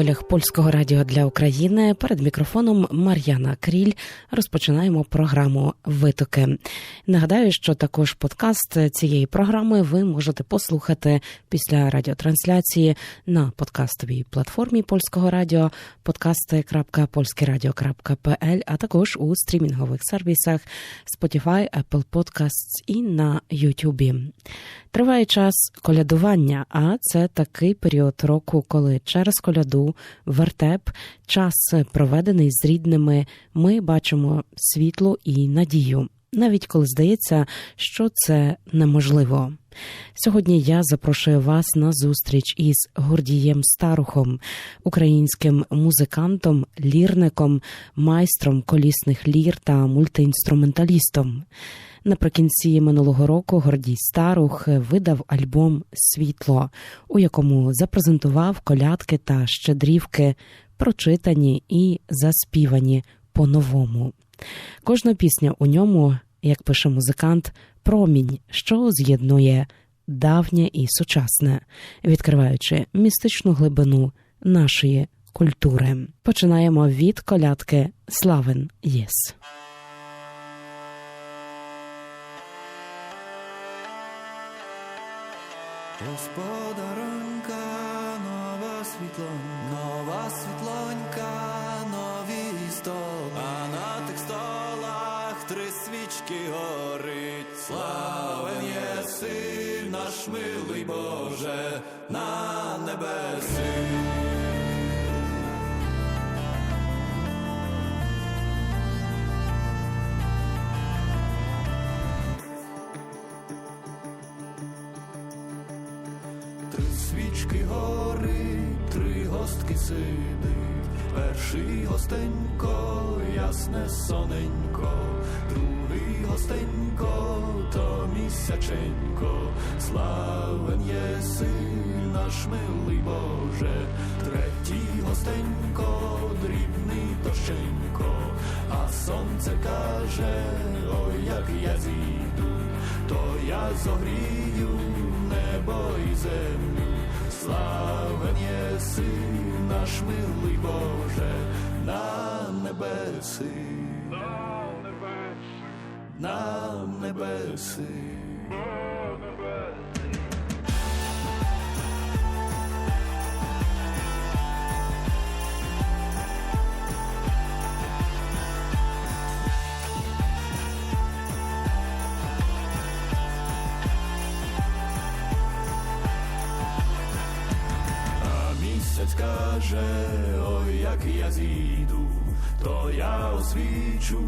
Ви хвилях польського радіо для України. Перед мікрофоном Мар'яна Кріль розпочинаємо програму Витоки. Нагадаю, що також подкаст цієї програми ви можете послухати після радіотрансляції на подкастовій платформі польського радіо podcasty.polskieradio.pl, а також у стрімінгових сервісах Spotify, Apple Podcasts і на YouTube. Триває час колядування, а це такий період року, коли через коляду, вертеп, час проведений з рідними, ми бачимо світло і надію, навіть коли здається, що це неможливо. Сьогодні я запрошую вас на зустріч із Гордієм Старухом, українським музикантом, лірником, майстром колісних лір та мультиінструменталістом. Наприкінці минулого року Гордій Старух видав альбом Світло, у якому запрезентував колядки та щедрівки, прочитані і заспівані по-новому. Кожна пісня у ньому, як пише музикант, промінь, що з'єднує давнє і сучасне, відкриваючи містичну глибину нашої культури. Починаємо від колядки Славен Єс. Господаронька, нова світлонька, нова світлонька, нові стол, а на тих столах три свічки горить. Славен єси, наш милий Боже, на небеси. Сидить, перший гостенько, ясне соненько, другий гостенько, то місяченько, славен єси, наш милий Боже, третій гостенько, дрібний дощенько, а сонце каже, ой, як я зійду, то я зогрію небо і землю, славен єси, наш милий Боже, на небеси, на небеси. А як я зійду, то я освічу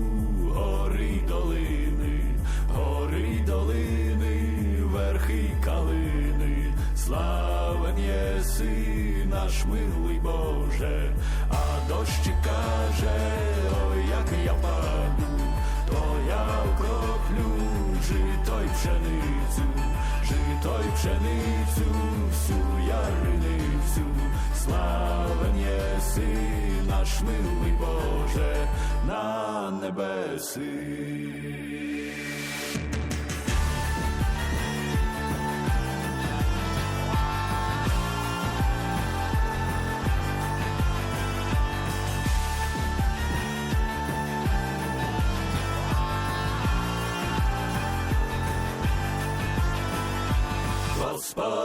гори долини, гори долини, верхи калини, славен єси, наш милий Боже, а дощик каже, ой, як я паду, то я окроплю жито пшеницю, жито й пшеницю, всю яриницю, славен єси, наш милий Боже, на небеси.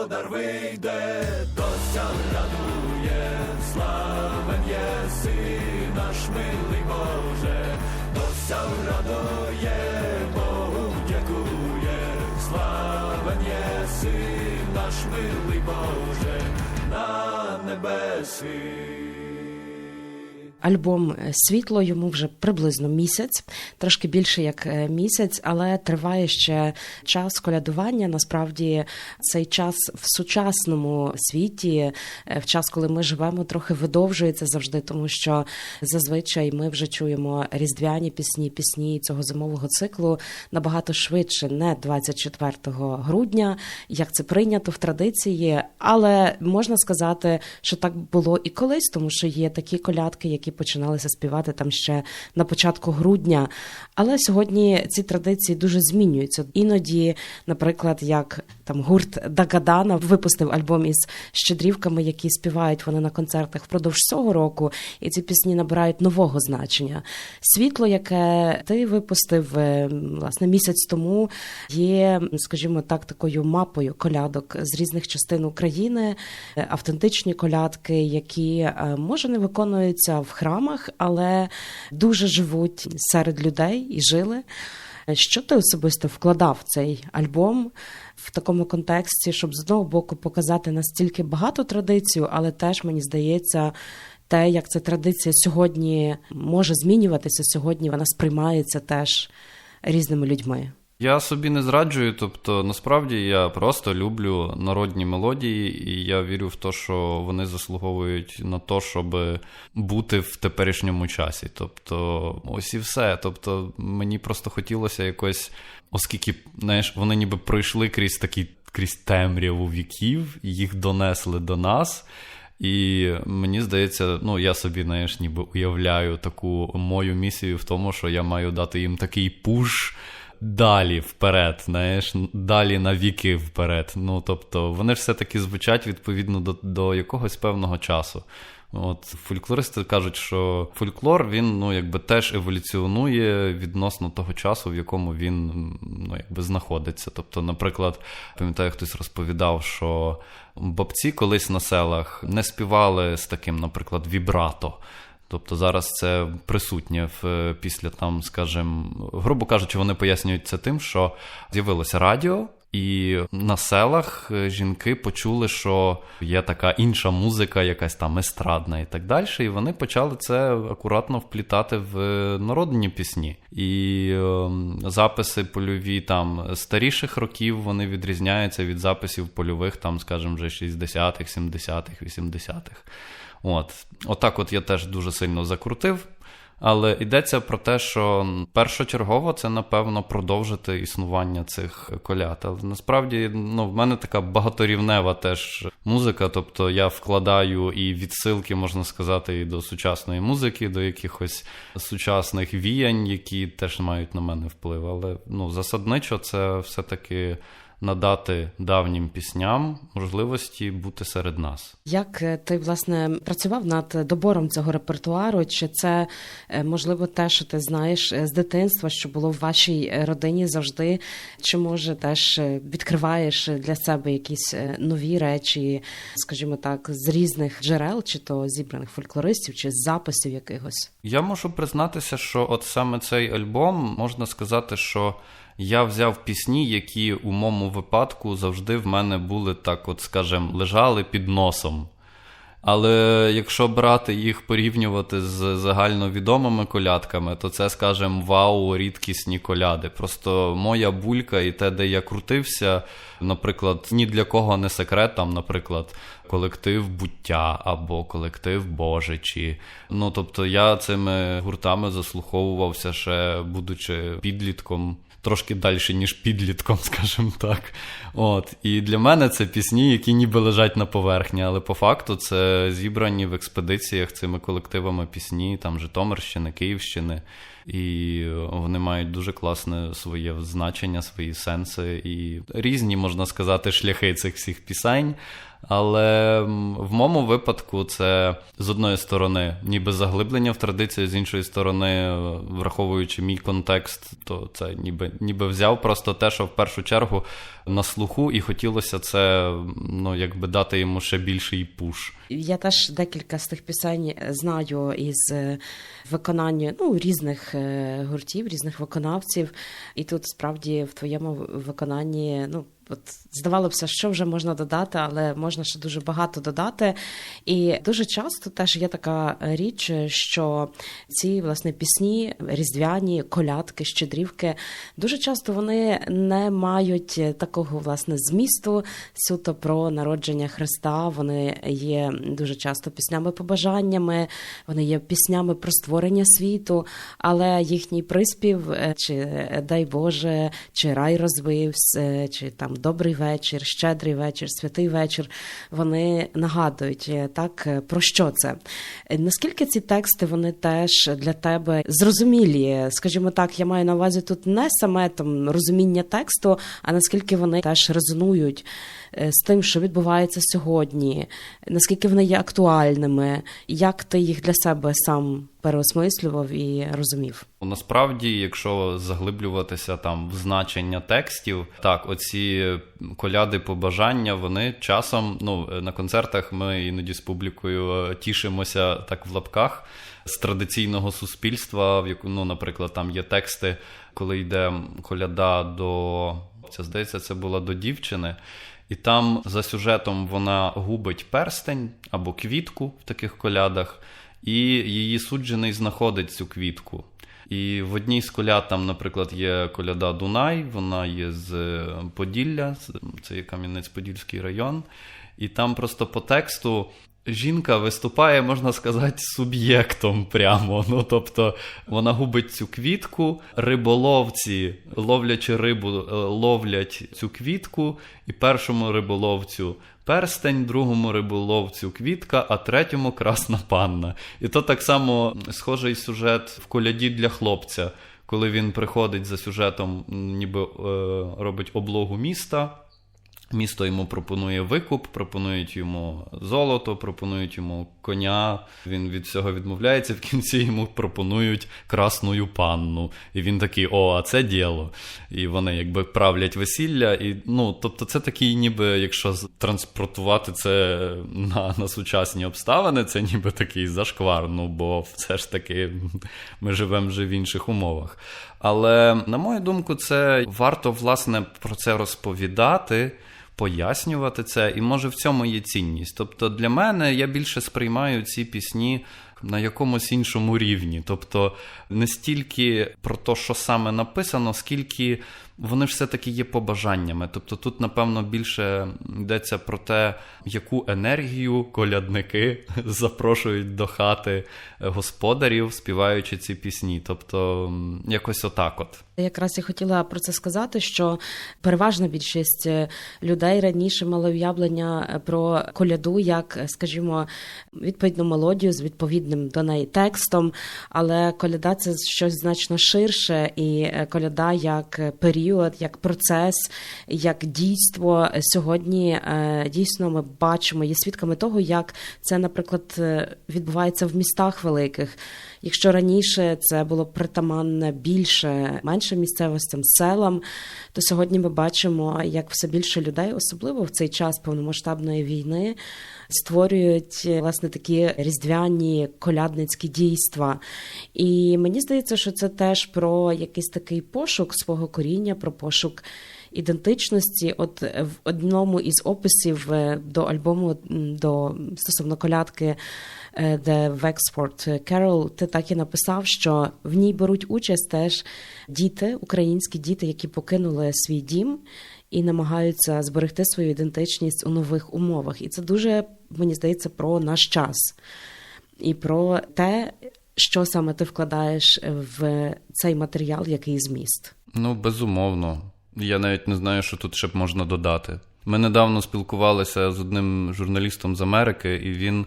Господар вийде, дося радує, славен єси, наш милий Боже, дося радує, Богу дякує, славен єси, наш милий Боже, на небеси. Альбом Світло йому вже приблизно місяць, трошки більше як е, місяць, але триває ще час колядування. Насправді цей час в сучасному світі, е, в час, коли ми живемо, трохи видовжується завжди, тому що зазвичай ми вже чуємо різдвяні пісні, пісні цього зимового циклу набагато швидше, не 24 грудня, як це прийнято в традиції, але можна сказати, що так було і колись, тому що є такі колядки, які починалися співати там ще на початку грудня. Але сьогодні ці традиції дуже змінюються. Іноді, наприклад, як там гурт Дагадана випустив альбом із щедрівками, які співають вони на концертах впродовж цього року, і ці пісні набирають нового значення. Світло, яке ти випустив е, власне місяць тому, є, скажімо так, такою мапою колядок з різних частин України, автентичні колядки, які е, може не виконуються в храмах, але дуже живуть серед людей і жили. Що ти особисто вкладав цей альбом в такому контексті, щоб з одного боку показати настільки багату традицію, але теж мені здається, те, як ця традиція сьогодні може змінюватися, сьогодні вона сприймається теж різними людьми. Я собі не зраджую, тобто насправді я просто люблю народні мелодії, і я вірю в те, що вони заслуговують на те, щоб бути в теперішньому часі. Тобто, ось і все. Тобто, мені просто хотілося якось, оскільки знаєш, вони ніби пройшли крізь такі крізь темряву віків, їх донесли до нас. І мені здається, ну я собі знаєш, ніби уявляю таку мою місію в тому, що я маю дати їм такий пуш далі вперед, знаєш, далі на віки вперед. Ну тобто, вони ж все-таки звучать відповідно до, до якогось певного часу. От фольклористи кажуть, що фольклор він ну якби теж еволюціонує відносно того часу, в якому він ну якби знаходиться. Тобто, наприклад, пам'ятаю, хтось розповідав, що бабці колись на селах не співали з таким, наприклад, вібрато. Тобто зараз це присутнє в після там, скажімо, грубо кажучи, вони пояснюють це тим, що з'явилося радіо. І на селах жінки почули, що є така інша музика, якась там естрадна і так далі. І вони почали це акуратно вплітати в народні пісні. І е, записи польові там старіших років вони відрізняються від записів польових, там, скажімо, вже 60-х, 70-х, 80-х. От, Отак от я теж дуже сильно закрутив. Але йдеться про те, що першочергово це, напевно, продовжити існування цих колят. Але насправді ну, в мене така багаторівнева теж музика. Тобто я вкладаю і відсилки, можна сказати, і до сучасної музики, до якихось сучасних віянь, які теж мають на мене вплив. Але ну, засадничо це все-таки надати давнім пісням можливості бути серед нас. Як е, ти власне працював над добором цього репертуару? Чи це е, можливо те, що ти знаєш е, з дитинства, що було в вашій родині завжди? Чи може теж відкриваєш для себе якісь нові речі, скажімо так, з різних джерел, чи то зібраних фольклористів, чи з записів якихось? Я можу признатися, що от саме цей альбом можна сказати, що я взяв пісні, які у моєму випадку завжди в мене були так, от скажем, лежали під носом. Але якщо брати їх порівнювати з загальновідомими колядками, то це, скажем, вау, рідкісні коляди. Просто моя булька і те, де я крутився, наприклад, ні для кого не секрет, там, наприклад, колектив буття або колектив Божичі. Ну тобто я цими гуртами заслуховувався ще будучи підлітком трошки далі, ніж підлітком, скажімо так. От. І для мене це пісні, які ніби лежать на поверхні, але по факту це зібрані в експедиціях цими колективами пісні, там Житомирщини, Київщини. І вони мають дуже класне своє значення, свої сенси і різні, можна сказати, шляхи цих всіх пісень. Але в моєму випадку це з одної сторони, ніби заглиблення в традицію, з іншої сторони, враховуючи мій контекст, то це ніби ніби взяв просто те, що в першу чергу на слуху, і хотілося це ну, якби дати йому ще більший пуш. Я теж декілька з тих пісень знаю із е, виконання ну, різних е, гуртів, різних виконавців. І тут справді в твоєму виконанні ну. От здавалося що вже можна додати, але можна ще дуже багато додати. І дуже часто теж є така річ, що ці власне пісні, різдвяні, колядки, щедрівки, дуже часто вони не мають такого власне змісту суто про народження Христа. Вони є дуже часто піснями-побажаннями, вони є піснями про створення світу, але їхній приспів, чи дай Боже, чи рай розвився, чи там добрий вечір, щедрий вечір, святий вечір. Вони нагадують е, так е, про що це. Е, Наскільки ці тексти вони теж для тебе зрозумілі? Скажімо так, я маю на увазі тут не саме там розуміння тексту, а наскільки вони теж резонують з тим, що відбувається сьогодні, наскільки вони є актуальними, як ти їх для себе сам переосмислював і розумів? Насправді, якщо заглиблюватися там в значення текстів, так, оці коляди побажання, вони часом ну, на концертах ми іноді з публікою е, тішимося так в лапках з традиційного суспільства, в яку, ну, наприклад, там є тексти, коли йде коляда до це здається, це була до дівчини. І там за сюжетом вона губить перстень або квітку в таких колядах, і її суджений знаходить цю квітку. І в одній з коляд там, наприклад, є коляда Дунай, вона є з Поділля, це є Кам'янець-Подільський район. І там просто по тексту жінка виступає, можна сказати, суб'єктом прямо. Ну тобто вона губить цю квітку, риболовці, ловлячи рибу, е, ловлять цю квітку, і першому риболовцю перстень, другому риболовцю квітка, а третьому красна панна. І то так само схожий сюжет в коляді для хлопця, коли він приходить за сюжетом, ніби е, робить облогу міста. Місто йому пропонує викуп, пропонують йому золото, пропонують йому коня. Він від всього відмовляється. В кінці йому пропонують красну панну. І він такий: о, а це діло. І вони якби правлять весілля. І ну, тобто, це такий, ніби, якщо транспортувати це на на сучасні обставини, це ніби такий зашквар. Ну бо все ж таки ми живемо вже в інших умовах. Але на мою думку, це варто власне про це розповідати пояснювати це, і може в цьому є цінність. Тобто для мене я більше сприймаю ці пісні на якомусь іншому рівні. Тобто не стільки про те, що саме написано, скільки вони ж все-таки є побажаннями. Тобто тут, напевно, більше йдеться про те, яку енергію колядники запрошують до хати господарів, співаючи ці пісні. Тобто, якось отак от. Якраз я хотіла про це сказати, що переважна більшість людей раніше мали уявлення про коляду, як, скажімо, відповідну мелодію з відповідним до неї текстом, але коляда це щось значно ширше, і коляда як період, як процес, як дійство сьогодні дійсно ми бачимо, є свідками того, як це, наприклад, відбувається в містах великих. Якщо раніше це було притаманне більше менше місцевостям, селам, то сьогодні ми бачимо, як все більше людей, особливо в цей час повномасштабної війни, створюють власне такі різдвяні колядницькі дійства. І мені здається, що це теж про якийсь такий пошук свого коріння, про пошук. Ідентичності, от в одному із описів до альбому до стосовно колядки The Wexford Carol, ти так і написав, що в ній беруть участь теж діти, українські діти, які покинули свій дім і намагаються зберегти свою ідентичність у нових умовах. І це дуже мені здається про наш час і про те, що саме ти вкладаєш в цей матеріал, який зміст. Ну безумовно. Я навіть не знаю, що тут ще б можна додати. Ми недавно спілкувалися з одним журналістом з Америки, і він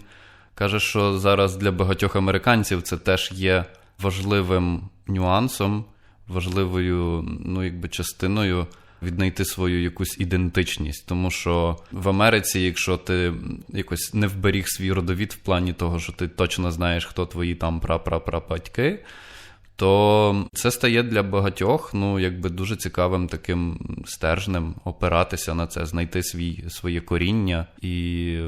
каже, що зараз для багатьох американців це теж є важливим нюансом, важливою ну, якби частиною віднайти свою якусь ідентичність. Тому що в Америці, якщо ти якось не вберіг свій родовід в плані того, що ти точно знаєш, хто твої там прапрапрапатьки, то це стає для багатьох ну, якби дуже цікавим таким стержнем опиратися на це, знайти свій, своє коріння, і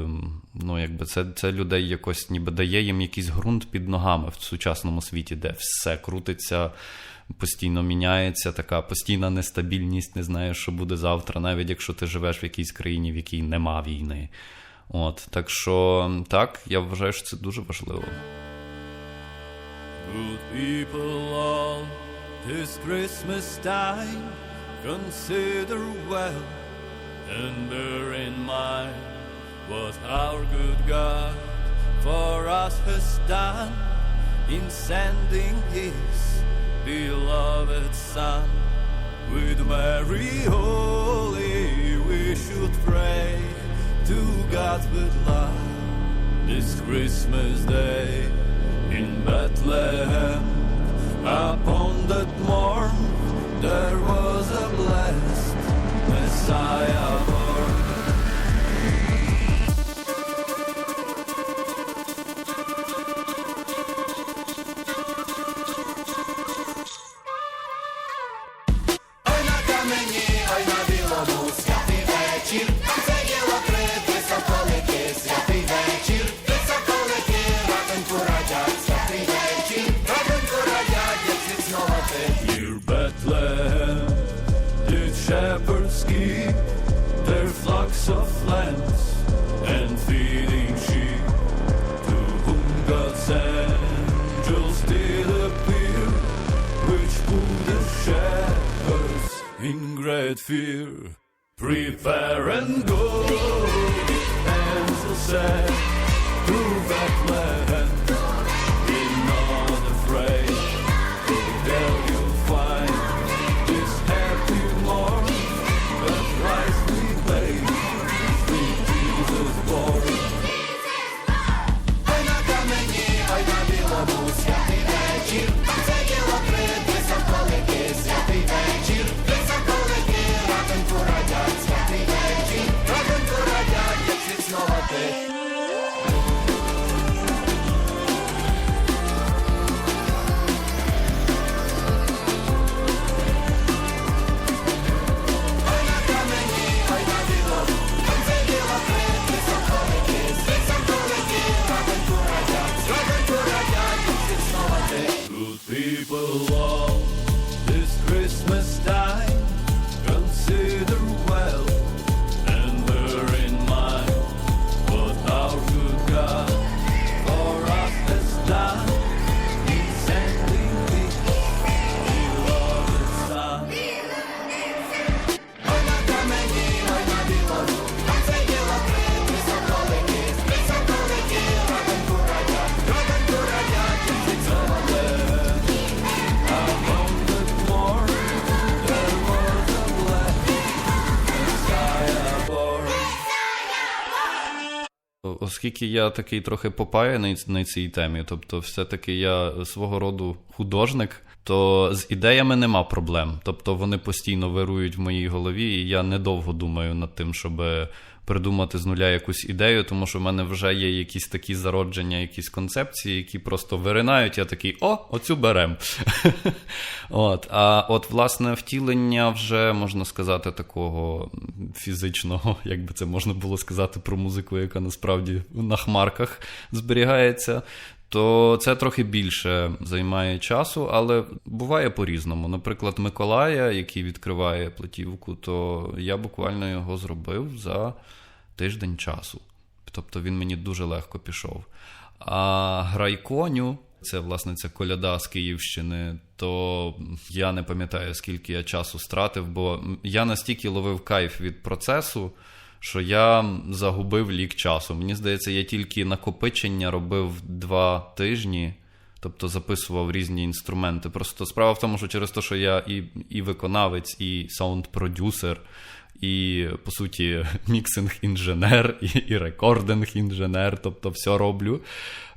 ну, якби це це людей якось ніби дає їм якийсь ґрунт під ногами в сучасному світі, де все крутиться. Постійно міняється така постійна нестабільність, не знаєш, що буде завтра, навіть якщо ти живеш в якійсь країні, в якій нема війни. От так що так, я вважаю, що це дуже важливо. Good people all this Christmas time consider well and bear in mind what our good God for us has done in sending His beloved Son with Mary, Holy stars with light. This Christmas day in Bethlehem, upon that morn there was a good. but the law. Оскільки я такий трохи попаяний на цій темі, тобто, все-таки я свого роду художник, то з ідеями нема проблем. Тобто вони постійно вирують в моїй голові, і я недовго думаю над тим, щоб придумати з нуля якусь ідею, тому що в мене вже є якісь такі зародження, якісь концепції, які просто виринають. Я такий, о, оцю берем. А от, власне, втілення вже можна сказати такого фізичного, як би це можна було сказати про музику, яка насправді на хмарках зберігається. То це трохи більше займає часу, але буває по-різному. Наприклад, Миколая, який відкриває платівку, то я буквально його зробив за тиждень часу. Тобто він мені дуже легко пішов. А грайконю, це власне ця коляда з Київщини, то я не пам'ятаю, скільки я часу стратив, бо я настільки ловив кайф від процесу, що я загубив лік часу. Мені здається, я тільки накопичення робив два тижні. Тобто записував різні інструменти. Просто справа в тому, що через те, що я і, і виконавець, і саунд-продюсер, і, по суті, міксинг-інженер, і, і рекординг-інженер, тобто все роблю,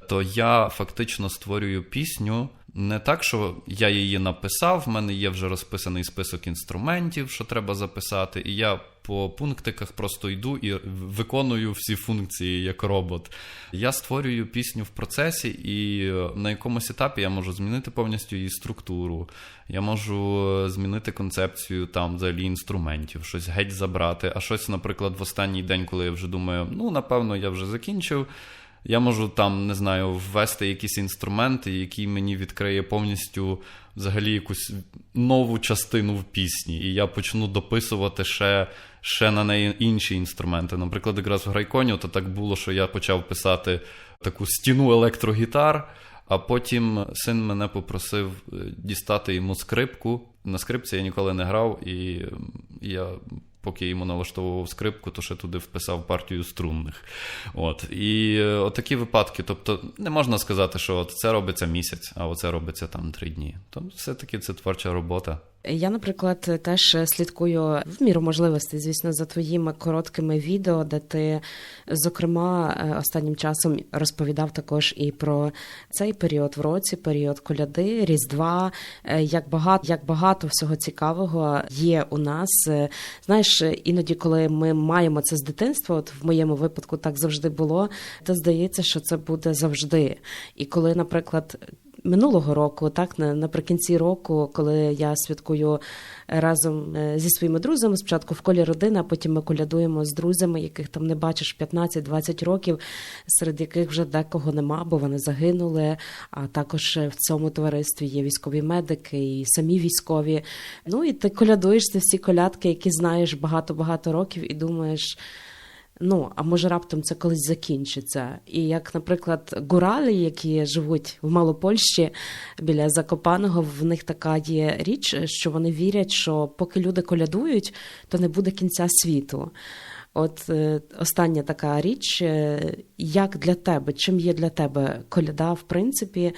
то я фактично створюю пісню не так, що я її написав, в мене є вже розписаний список інструментів, що треба записати, і я по пунктиках просто йду і виконую всі функції як робот. Я створюю пісню в процесі, і на якомусь етапі я можу змінити повністю її структуру. Я можу змінити концепцію там взагалі інструментів, щось геть забрати. А щось, наприклад, в останній день, коли я вже думаю, ну напевно, я вже закінчив. Я можу там, не знаю, ввести якісь інструменти, які мені відкриє повністю взагалі якусь нову частину в пісні. І я почну дописувати ще ще на неї інші інструменти. Наприклад, якраз в Грайконі то так було, що я почав писати таку стіну електрогітар. А потім син мене попросив дістати йому скрипку. На скрипці я ніколи не грав, і я поки йому налаштовував скрипку, то ще туди вписав партію струнних. От. І отакі випадки. Тобто, не можна сказати, що от це робиться місяць, а оце робиться там три дні. То все-таки це творча робота. Я, наприклад, теж слідкую в міру можливості, звісно, за твоїми короткими відео, де ти, зокрема, е, останнім часом розповідав також і про цей період в році, період коляди, Різдва, е, як багато, як багато всього цікавого є у нас. Е, Знаєш, іноді, коли ми маємо це з дитинства, от в моєму випадку так завжди було, то здається, що це буде завжди. І коли, наприклад, минулого року, так на- наприкінці року, коли я святкую разом е, зі своїми друзями, спочатку в колі родини, а потім ми колядуємо з друзями, яких там не бачиш 15-20 років, серед яких вже декого нема, бо вони загинули. А також е, в цьому товаристві є військові медики і самі військові. Ну і ти колядуєш ці всі колядки, які знаєш багато-багато років, і думаєш. Ну, а може раптом це колись закінчиться. І як, наприклад, гуралі, які живуть в Малопольщі біля Закопаного, в них така є річ, що вони вірять, що поки люди колядують, то не буде кінця світу. От е, остання така річ, е, як для тебе, чим є для тебе коляда, в принципі,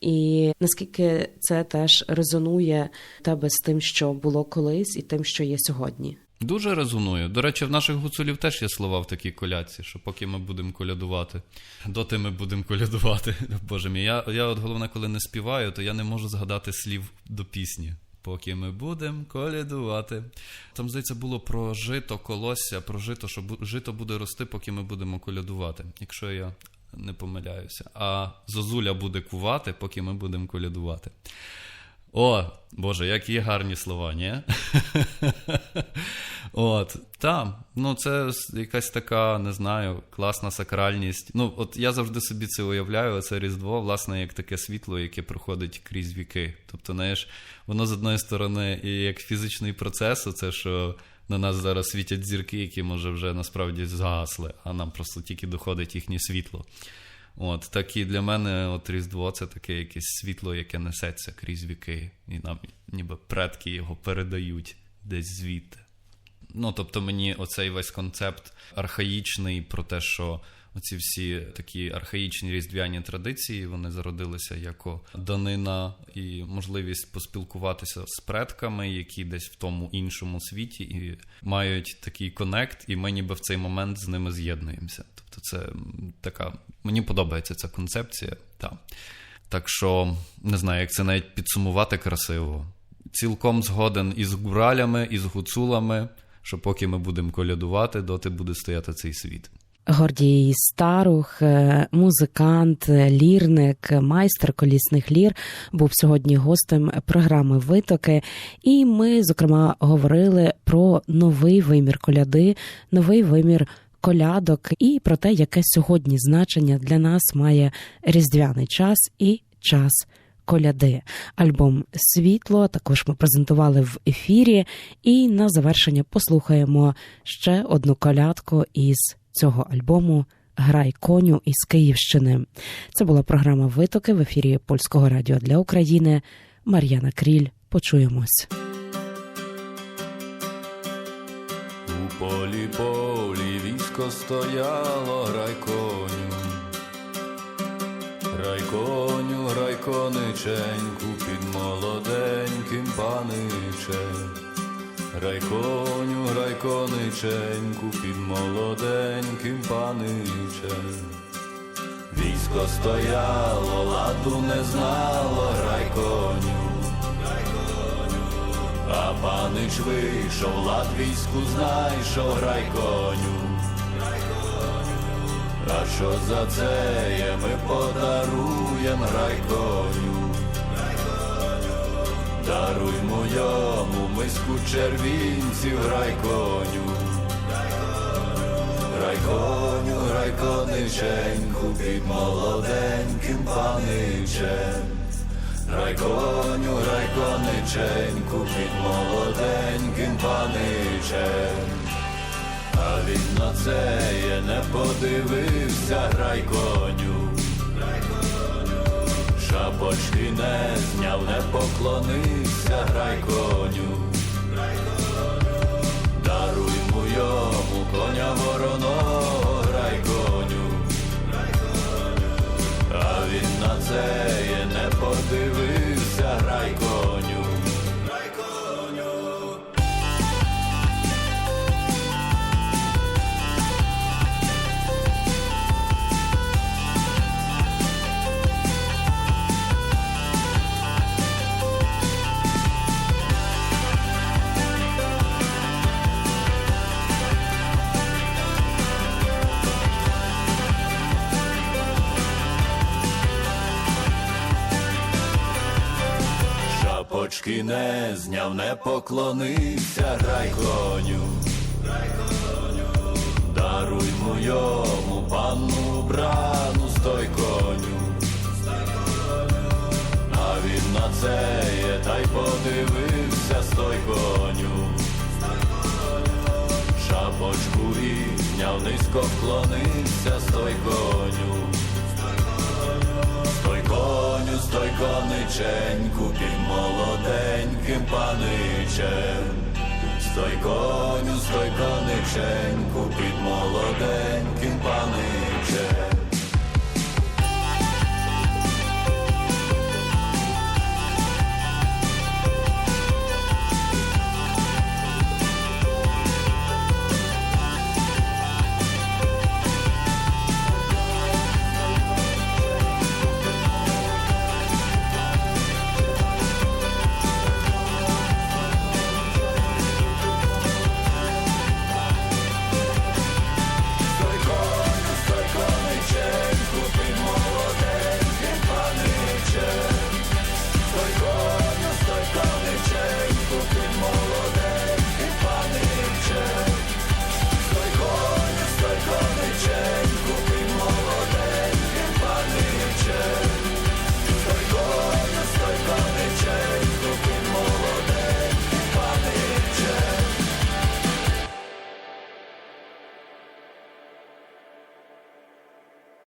і наскільки це теж резонує тебе з тим, що було колись, і тим, що є сьогодні? Дуже резонує. До речі, в наших гуцулів теж є слова в такій колядці, що поки ми будемо колядувати, доти ми будемо колядувати. Боже мій, я, я от головне, коли не співаю, то я не можу згадати слів до пісні. Поки ми будемо колядувати. Там, здається, було про жито, колосся, про жито, що жито буде рости, поки ми будемо колядувати, якщо я не помиляюся. А зозуля буде кувати, поки ми будемо колядувати. О, Боже, які гарні слова, ні? От, там, ну це якась така, не знаю, класна сакральність. Ну, от я завжди собі це уявляю, це Різдво, власне, як таке світло, яке проходить крізь віки. Тобто, знаєш, воно з одної сторони і як фізичний процес, це що на нас зараз світять зірки, які, може, вже насправді згасли, а нам просто тільки доходить їхнє світло. От, так і для мене от Різдво це таке якесь світло, яке несеться крізь віки, і нам ніби предки його передають десь звідти. Ну, тобто мені оцей весь концепт архаїчний про те, що оці всі такі архаїчні різдвяні традиції вони зародилися як данина і можливість поспілкуватися з предками, які десь в тому іншому світі, і мають такий конект, і ми ніби в цей момент з ними з'єднуємося. Тобто, це така мені подобається ця концепція. Та. Так що не знаю, як це навіть підсумувати красиво. Цілком згоден із гуралями, із гуцулами, що поки ми будемо колядувати, доти буде стояти цей світ. Гордій Старух, е, музикант, е, лірник, майстер колісних лір, був сьогодні гостем програми Витоки. І ми, зокрема, говорили про новий вимір коляди, новий вимір колядок і про те, яке сьогодні значення для нас має різдвяний час і час. Коляди, альбом Світло також ми презентували в ефірі. І на завершення послухаємо ще одну колядку із цього альбому Грай коню із Київщини. Це була програма Витоки в ефірі Польського радіо для України. Мар'яна Кріль. Почуємось. У полі полі стояло, грай коню. Грай коню, грай кониченьку під молоденьким паничем. Грай коню, грай кониченьку під молоденьким паничем. Військо стояло, ладу не знало, грай коню. А панич вийшов, латвійську знайшов, грай А що за це є, ми подаруєм грай коню. Даруймо йому миску червінців, грай коню. Грай коню, грай кониченьку під молоденьким паничем. Грай коню, грай кониченьку під молоденьким паничем. А він на це є не подивився, грай коню. Шапочки не зняв, не поклонився, грай коню. Даруймо йому коня вороного, грай коню. А він на це є не подивився, руки не зняв, не поклонився, грай коню. Даруй моєму пану брану, стой коню. А він на це є, та й подивився, стой коню. Шапочку підняв, низько вклонився, стой коню. Коню, стой кониченьку, під молоденьким паничем. Стой коню, стой кониченьку, під молоденьким паничем.